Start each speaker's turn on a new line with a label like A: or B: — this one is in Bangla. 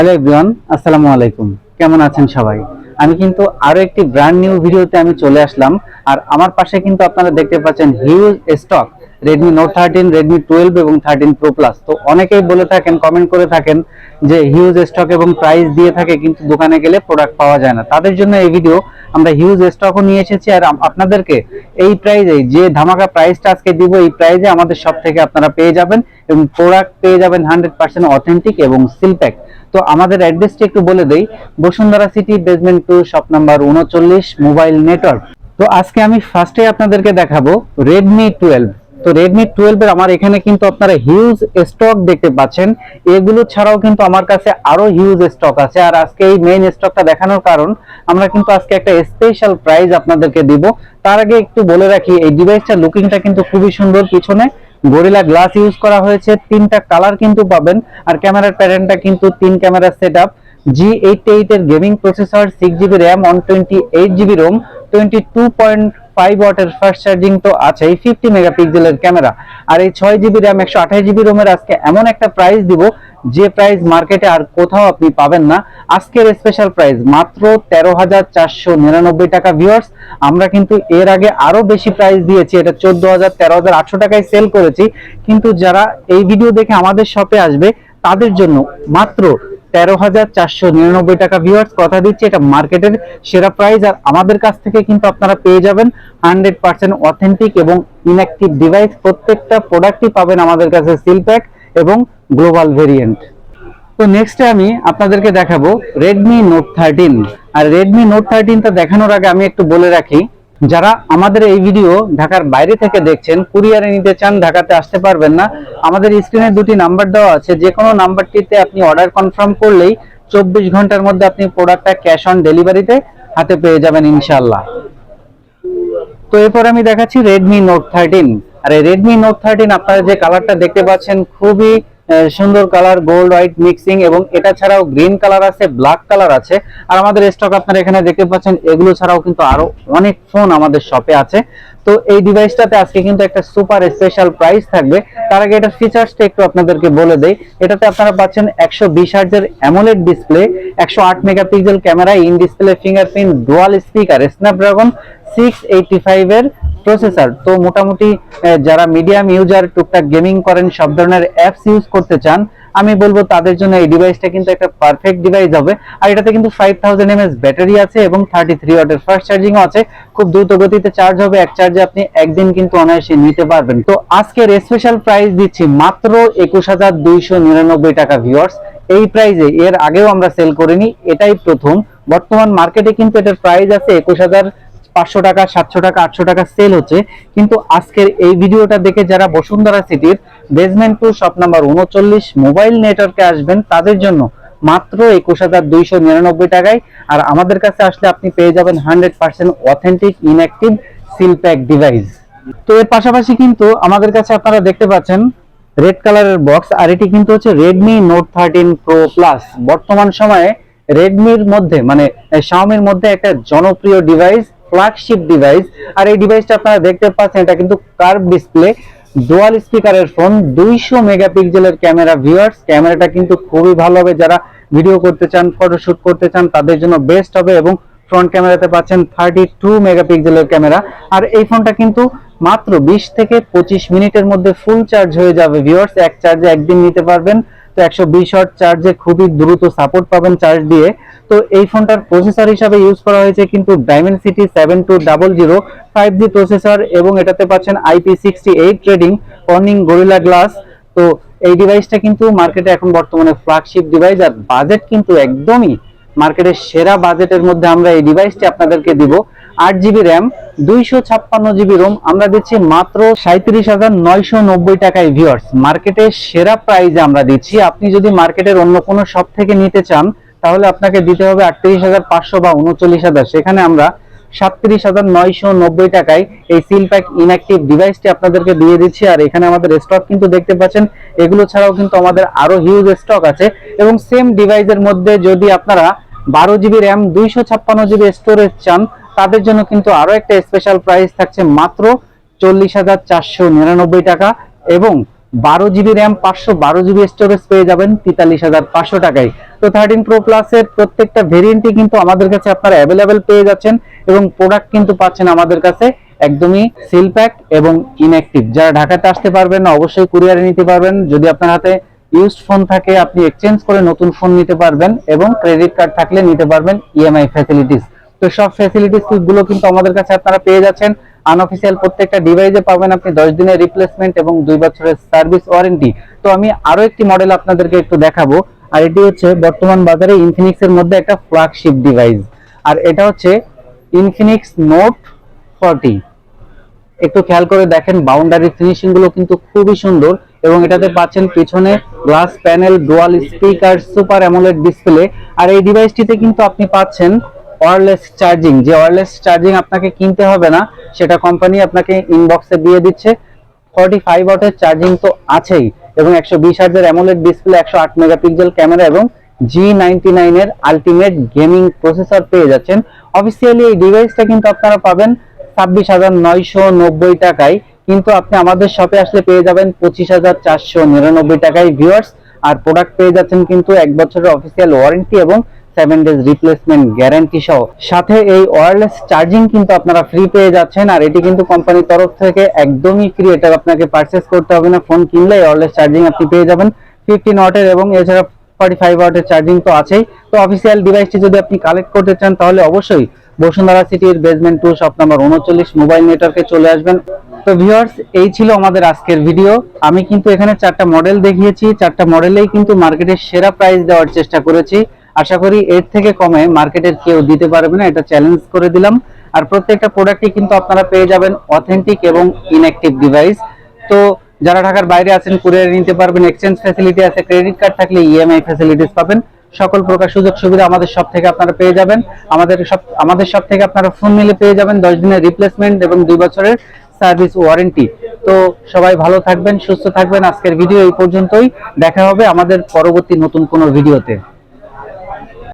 A: হ্যালো এভরিওয়ান, আসসালামু আলাইকুম। কেমন আছেন সবাই? আমি কিন্তু আরও একটি ব্র্যান্ড নিউ ভিডিওতে আমি চলে আসলাম। আর আমার পাশে কিন্তু আপনারা দেখতে পাচ্ছেন huge stock Redmi Note thirteen Redmi twelve এবং থার্টিন প্রো প্লাস তো অনেকেই বলে থাকেন কমেন্ট করে থাকেন যে হিউজ স্টক এবং প্রাইস দিয়ে থাকে, কিন্তু দোকানে গেলে প্রোডাক্ট পাওয়া যায় না। তাদের জন্য এই ভিডিও আমরা হিউজ স্টকও নিয়ে এসেছি আর আপনাদেরকে এই প্রাইজে যে ধামাকা প্রাইসটা আজকে দিব, এই প্রাইজে আমাদের সব থেকে আপনারা পেয়ে যাবেন এবং প্রোডাক্ট পেয়ে যাবেন হান্ড্রেড পার্সেন্ট অথেন্টিক এবং সিলপ্যাক তো আমাদের অ্যাড্রেসটি একটু বলে দেই। Bashundhara City basement two shop number উনচল্লিশ মোবাইল নেটওয়ার্ক তো আজকে আমি ফার্স্টে আপনাদেরকে দেখাবো রেডমি টুয়েলভ তো রেডমি টুয়েলভ এর আমার এখানে কিন্তু আপনারা হিউজ স্টক দেখতে পাচ্ছেন। এগুলো ছাড়াও কিন্তু আমার কাছে আরও হিউজ স্টক আছে। আর আজকে এই মেইন স্টকটা দেখানোর কারণ, আমরা কিন্তু আজকে একটা স্পেশাল প্রাইজ আপনাদেরকে দিব। তার আগে একটু বলে রাখি, এই ডিভাইসটার লুকিংটা কিন্তু খুবই সুন্দর। পিছনে গরিলা গ্লাস ইউজ করা হয়েছে। তিনটা কালার কিন্তু পাবেন। আর ক্যামেরার প্যাটার্নটা কিন্তু তিন camera set up G eight এর gaming processor six GB RAM one twenty eight GB ROM twenty two point five ওয়াটের ফাস্ট চার্জিং তো আছেই ফিফটি মেগাপিক্সেলের ক্যামেরা আর এই ছয় জিবি র্যাম একশো আঠাশ জিবি রোমের আজকে এমন একটা প্রাইস দিব, যে প্রাইস মার্কেটে আর কোথাও আপনি পাবেন না। আজকের স্পেশাল প্রাইস মাত্র তেরো হাজার চারশো নিরানব্বই টাকা ভিউয়ার্স আমরা কিন্তু এর আগে আরও বেশি প্রাইস দিয়েছি, এটা চোদ্দ হাজার তেরো হাজার আটশো টাকায় সেল করেছি। কিন্তু যারা এই ভিডিও দেখে আমাদের শপে আসবে, তাদের জন্য মাত্র তেরো হাজার চারশো নিরানব্বই টাকা ভিউয়ার্স কথা দিচ্ছি, এটা মার্কেটের সেরা প্রাইস আর আমাদের কাছ থেকে কিন্তু আপনারা পেয়ে যাবেন হান্ড্রেড পার্সেন্ট অথেন্টিক এবং ইনঅ্যাক্টিভ ডিভাইস প্রত্যেকটা প্রোডাক্টই পাবেন আমাদের কাছে সিল প্যাক এবং গ্লোবাল ভেরিয়েন্ট তো নেক্সটে আমি আপনাদেরকে দেখাবো রেডমি নোট থার্টিন আর রেডমি নোট থার্টিনটা দেখানোর আগে আমি একটু বলে রাখি যারা আমাদের এই ভিডিও ঢাকার বাইরে থেকে দেখছেন, কুরিয়ারে নিতে চান, ঢাকাতে আসতে পারবেন না, আমাদের স্ক্রিনে দুটি নাম্বার দেওয়া আছে। যে কোনো নাম্বারটিতে আপনি অর্ডার কনফার্ম করলেই চব্বিশ ঘণ্টার মধ্যে আপনি প্রোডাক্টটা ক্যাশ অন ডেলিভারিতে হাতে পেয়ে যাবেন ইনশাল্লাহ তো এরপর আমি দেখাচ্ছি রেডমি নোট থার্টিন আর এই রেডমি নোট থার্টিন আপনারা যে কালারটা দেখতে পাচ্ছেন, খুবই সুন্দর কালার গোল্ড হোয়াইট মিক্সিং এবং এটা ছাড়াও গ্রিন কালার আছে ব্ল্যাক কালার আছে। আর আমাদের স্টক আপনারা এখানে দেখতে পাচ্ছেন, এগুলো ছাড়াও কিন্তু আরও অনেক ফোন আমাদের শপে আছে। তো এই ডিভাইসটাতে আজকে কিন্তু একটা সুপার স্পেশাল প্রাইস থাকবে। তার আগে এটার ফিচার্সটা একটু আপনাদেরকে বলে দেই। এটাতে আপনারা পাচ্ছেন একশো বিশ হার্জের অ্যামোলেড ডিসপ্লে একশো আট megapixel camera in display fingerprint dual speaker Snapdragon six eighty five এর প্রসেসর। তো মোটামুটি যারা মিডিয়াম ইউজার, টুকটাক গেমিং করেন, সব ধরনের অ্যাপস ইউজ করতে চান, আমি বলব তাদের জন্য এই ডিভাইসটা কিন্তু একটা পারফেক্ট ডিভাইস হবে। আর এটাতে কিন্তু ফাইভ থাউজেন্ড এমএস ব্যাটারি আছে এবং থার্টি থ্রি ওয়াটের ফাস্ট চার্জিংও আছে। খুব দ্রুত গতিতে চার্জ হবে, এক চার্জে আপনি একদিন কিন্তু অনায়াসে নিতে পারবেন। তো আজকের স্পেশাল প্রাইস দিচ্ছি মাত্র একুশ হাজার দুইশো নিরানব্বই টাকা ভিউয়ার্স এই প্রাইজে এর আগেও আমরা সেল করিনি, এটাই প্রথম। বর্তমান মার্কেটে কিন্তু এটার প্রাইস আছে একুশ হাজার পাঁচশো টাকা, সাতশো টাকা, আটশো টাকা সেল হচ্ছে। কিন্তু আজকের এই ভিডিওটা দেখে যারা বসুন্ধরা সিটির বেসমেন্ট টু শপ নাম্বার উনচল্লিশ মোবাইল নেটওয়ার্কে আসবেন, তাদের জন্য মাত্র একুশ হাজার দুইশো নিরানব্বই টাকায়। আর আমাদের কাছে আসলে আপনি পেয়ে যাবেন hundred percent authentic inactive seal pack device তো এর পাশাপাশি কিন্তু আমাদের কাছে আপনারা দেখতে পাচ্ছেন রেড কালারের বক্স আর এটি কিন্তু হচ্ছে Redmi Note thirteen Pro Plus বর্তমান সময়ে রেডমির মধ্যে মানে শাওমির মধ্যে একটা জনপ্রিয় ডিভাইস ফ্ল্যাগশিপ ডিভাইস আর এই ডিভাইসটা আপনারা দেখতে পাচ্ছেন, এটা কিন্তু কার্ভ ডিসপ্লে ডুয়াল স্পিকারের ফোন দুইশো মেগাপিক্সেলের ক্যামেরা ভিউয়ার্স ক্যামেরাটা কিন্তু খুবই ভালো হবে। যারা ভিডিও করতে চান ফটোশুট করতে চান, তাদের জন্য বেস্ট হবে এবং ফ্রন্ট ক্যামেরাতে পাচ্ছেন থার্টি টু মেগাপিক্সেলের ক্যামেরা আর এই ফোনটা কিন্তু মাত্র বিশ থেকে পঁচিশ মিনিটের মধ্যে ফুল চার্জ হয়ে যাবে। ভিউয়ার্স এক চার্জে একদিন নিতে পারবেন। একশো বিশ ওয়াট চার্জে খুবই দ্রুত সাপোর্ট পাবেন চার্জ দিয়ে। তো এই ফোনটার প্রসেসর হিসাবে ইউজ করা হয়েছে কিন্তু Dimensity seven two double zero five G processor এবং এটাতে পাচ্ছেন IP sixty eight trading Corning Gorilla glass তো এই ডিভাইসটা কিন্তু মার্কেটে এখন বর্তমানে ফ্ল্যাগশিপ ডিভাইস আর বাজেট কিন্তু একদমই মার্কেটের সেরা বাজেটের মধ্যে আমরা এই ডিভাইসটি আপনাদেরকে দিব। আট জিবি র্যাম দুইশো ছাপ্পান্ন জিবি রোম। আমরা দিচ্ছি মাত্র সাঁত্রিশ হাজার নয়শো নব্বই টাকায় ভিউয়ার্স মার্কেটে সেরা প্রাইজে আমরা দিচ্ছি। আপনি যদি মার্কেটের অন্য কোনো শপ থেকে নিতে চান, তাহলে আপনাকে দিতে হবে আটত্রিশ হাজার পাঁচশো বা উনচল্লিশ হাজার। সেখানে আমরা সাতত্রিশ হাজার নয়শো নব্বই টাকায় এই সিল প্যাক ইনঅ্যাক্টিভ ডিভাইসটি আপনাদেরকে দিয়ে দিচ্ছি। আর এখানে আমাদের স্টক কিন্তু দেখতে পাচ্ছেন, এগুলো ছাড়াও কিন্তু আমাদের আরও হিউজ স্টক আছে। এবং সেম ডিভাইসের মধ্যে যদি আপনারা বারো জিবি র্যাম দুইশো ছাপ্পান্ন জিবি স্টোরেজ চান তাদের জন্য কিন্তু আরও একটা স্পেশাল প্রাইস থাকছে মাত্র চল্লিশ হাজার চারশো নিরানব্বই টাকা এবং বারো জিবি র্যাম পাঁচশো বারো জিবি স্টোরেজ পেয়ে যাবেন তেতাল্লিশ হাজার পাঁচশো টাকায়। তো থার্টিন প্রো প্লাসের প্রত্যেকটা ভেরিয়েন্টই কিন্তু আমাদের কাছে আপনারা অ্যাভেলেবেল পেয়ে যাচ্ছেন এবং প্রোডাক্ট কিন্তু পাচ্ছেন আমাদের কাছে একদমই সিল প্যাক এবং ইনঅ্যাক্টিভ যারা ঢাকাতে আসতে পারবেন না, অবশ্যই কুরিয়ারে নিতে পারবেন। যদি আপনার হাতে ইউজড ফোন থাকে, আপনি এক্সচেঞ্জ করে নতুন ফোন নিতে পারবেন এবং ক্রেডিট কার্ড থাকলে নিতে পারবেন ইএমআই ফ্যাসিলিটিস তো সব ফ্যাসিলিটিসগুলো কিন্তু আমাদের কাছে আপনারা পেয়ে যাচ্ছেন। আনঅফিসিয়াল প্রত্যেকটা ডিভাইসে পাবেন আপনি দশ দিনের রিপ্লেসমেন্ট এবং দুই বছরের সার্ভিস ওয়ারেন্টি তো আমি আরও একটি মডেল আপনাদেরকে একটু দেখাবো। আর এটি হচ্ছে বর্তমান বাজারে ইনফিনিক্স এর মধ্যে একটা ফ্ল্যাগশিপ ডিভাইস আর এটা হচ্ছে ইনফিনিক্স নোট ফর্টি একটু খেয়াল করে দেখেন বাউন্ডারি ফিনিশিংগুলো কিন্তু খুবই সুন্দর এবং এটাতে পাচ্ছেন পিছনে glass panel dual speaker super AMOLED display আর এই ডিভাইসটিতে কিন্তু আপনি পাচ্ছেন ওয়্যারলেস চার্জিং যে ওয়্যারলেস চার্জিং আপনাকে কিনতে হবে না, সেটা কোম্পানি আপনাকে ইনবক্সে দিয়ে দিচ্ছে। ফর্টি ফাইভ ওয়াটের চার্জিং তো আছেই, এবং একশো বিশ হাজার অ্যামোলেড ডিসপ্লে একশো আট মেগাপিক্সেল ক্যামেরা এবং জি নাইনটি নাইনের আলটিমেট গেমিং প্রসেসর পেয়ে যাচ্ছেন। অফিসিয়ালি এই ডিভাইসটা কিন্তু আপনারা পাবেন ছাব্বিশ হাজার নয়শো নব্বই টাকায়, কিন্তু আপনি আমাদের শপে আসলে পেয়ে যাবেন পঁচিশ হাজার চারশো নিরানব্বই টাকায় ভিউয়ার্স আর প্রোডাক্ট পেয়ে যাচ্ছেন কিন্তু এক বছরের অফিসিয়াল ওয়ারেন্টি এবং সেভেন ডেজ রিপ্লেসমেন্ট গ্যারান্টি সহ। সাথে এই ওয়্যারলেস চার্জিং কিন্তু আপনারা ফ্রি পেয়ে যাচ্ছেন, আর এটি কিন্তু কোম্পানির তরফ থেকে একদমই ফ্রি এটা আপনাকে পারচেস করতে হবে না। ফোন কিনলে ওয়্যারলেস চার্জিং আপনি পেয়ে যাবেন। ফিফটিন ওয়াটের এবং এছাড়া ফর্টি ফাইভ ওয়াটের চার্জিং তো আছেই। তো অফিসিয়াল ডিভাইসটি যদি আপনি কালেক্ট করতে চান, তাহলে অবশ্যই বসুন্ধরা সিটির বেসমেন্ট টু শপ নাম্বার উনচল্লিশ মোবাইল নেটওয়ার্কে চলে আসবেন। তো ভিউয়ার্স এই ছিল আমাদের আজকের ভিডিও আমি কিন্তু এখানে চারটা মডেল দেখিয়েছি। চারটা মডেলেই কিন্তু মার্কেটের সেরা প্রাইস দেওয়ার চেষ্টা করেছি। আশা করি এর থেকে কমে মার্কেটের কেউ দিতে পারবে না, এটা চ্যালেঞ্জ করে দিলাম। আর প্রত্যেকটা প্রোডাক্টই কিন্তু আপনারা পেয়ে যাবেন অথেন্টিক এবং ইনঅ্যাক্টিভ ডিভাইস তো যারা ঢাকার বাইরে আছেন কুরিয়ার নিতে পারবেন এক্সচেঞ্জ ফ্যাসিলিটি আছে ক্রেডিট কার্ড থাকলে ইএমআই ফ্যাসিলিটিস পাবেন। সকল প্রকার সুযোগ সুবিধা আমাদের সব থেকে আপনারা পেয়ে যাবেন। আমাদের সব আমাদের সব থেকে আপনারা ফোন নিলে পেয়ে যাবেন দশ দিনের রিপ্লেসমেন্ট এবং দুই বছরের সার্ভিস ওয়ারেন্টি তো সবাই ভালো থাকবেন, সুস্থ থাকবেন। আজকের ভিডিও এই পর্যন্তই। দেখা হবে আমাদের পরবর্তী নতুন কোনো ভিডিওতে